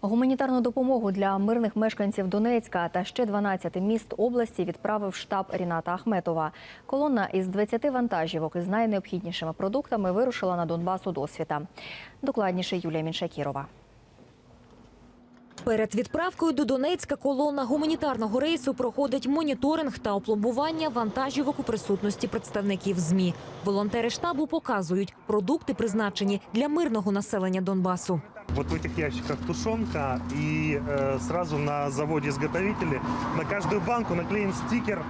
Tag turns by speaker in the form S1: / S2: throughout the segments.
S1: Гуманітарну допомогу для мирних мешканців Донецька та ще 12 міст області відправив штаб Ріната Ахметова. Колона із 20 вантажівок із найнеобхіднішими продуктами вирушила на Донбас у досвіта. Докладніше Юлія Міншакірова.
S2: Перед відправкою до Донецька колона гуманітарного рейсу проходить моніторинг та опломбування вантажівок у присутності представників ЗМІ. Волонтери штабу показують, продукти призначені для мирного населення Донбасу.
S3: Вот в этих ящиках тушенка и э, сразу на заводе-изготовителе на каждую банку наклеен стикер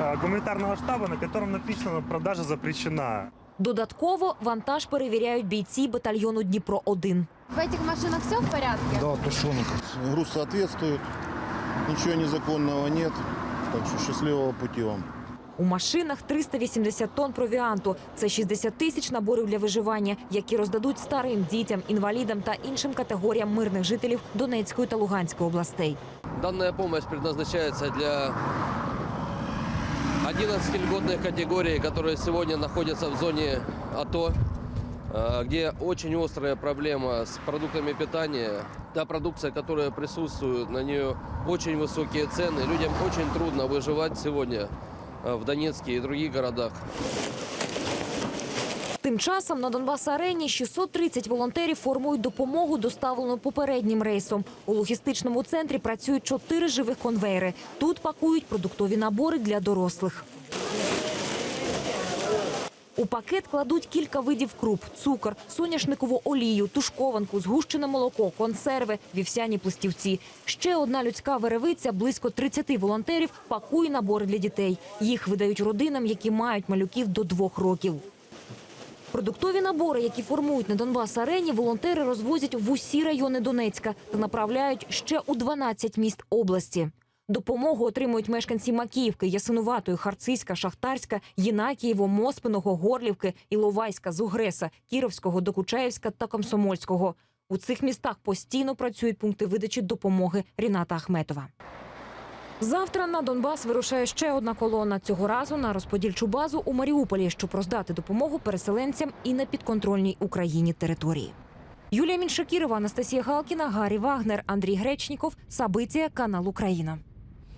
S3: э, гуманитарного штаба, на котором написано «Продажа запрещена».
S2: Додатково вантаж перевіряють бійці батальйону Дніпро 1
S4: В этих машинах все в порядке?
S5: Да, тушенка. Груз соответствует, ничего незаконного нет. Так что счастливого пути вам.
S2: У машинах 380 тонн провіанту. Це 60 тисяч наборів для виживання, які роздадуть старим дітям, інвалідам та іншим категоріям мирних жителів Донецької та Луганської областей.
S6: Данная помощь предназначается для 11 льготных категорий, которые сегодня находятся в зоне АТО, э, где очень острая проблема с продуктами питания. Та продукция, которая присутствует, на нее очень высокие цены. Людям очень трудно выживать сегодня э, в Донецке и других городах.
S2: Тим часом на Донбас арені 630 волонтерів формують допомогу, доставлену попереднім рейсом. У логістичному центрі працюють чотири живих конвейери. Тут пакують продуктові набори для дорослих. У пакет кладуть кілька видів круп: цукор, соняшникову олію, тушкованку, згущене молоко, консерви, вівсяні пластівці. Ще одна людська веревиця, близько 30 волонтерів, пакує набори для дітей. Їх видають родинам, які мають малюків до двох років. Продуктові набори, які формують на Донбас арені, волонтери розвозять в усі райони Донецька та направляють ще у 12 міст області. Допомогу отримують мешканці Макіївки, Ясинуватої, Харциська, Шахтарська, Єнакієво, Моспиного, Горлівки, Іловайська, Зугреса, Кіровського, Докучаєвська та Комсомольського. У цих містах постійно працюють пункти видачі допомоги Ріната Ахметова. Завтра на Донбас вирушає ще одна колона. Цього разу на розподільчу базу у Маріуполі, щоб роздати допомогу переселенцям і на підконтрольній Україні території. Юлія Міншакірова, Анастасія Галкіна, Гаррі Вагнер, Андрій Гречніков. Сабиція, канал Україна.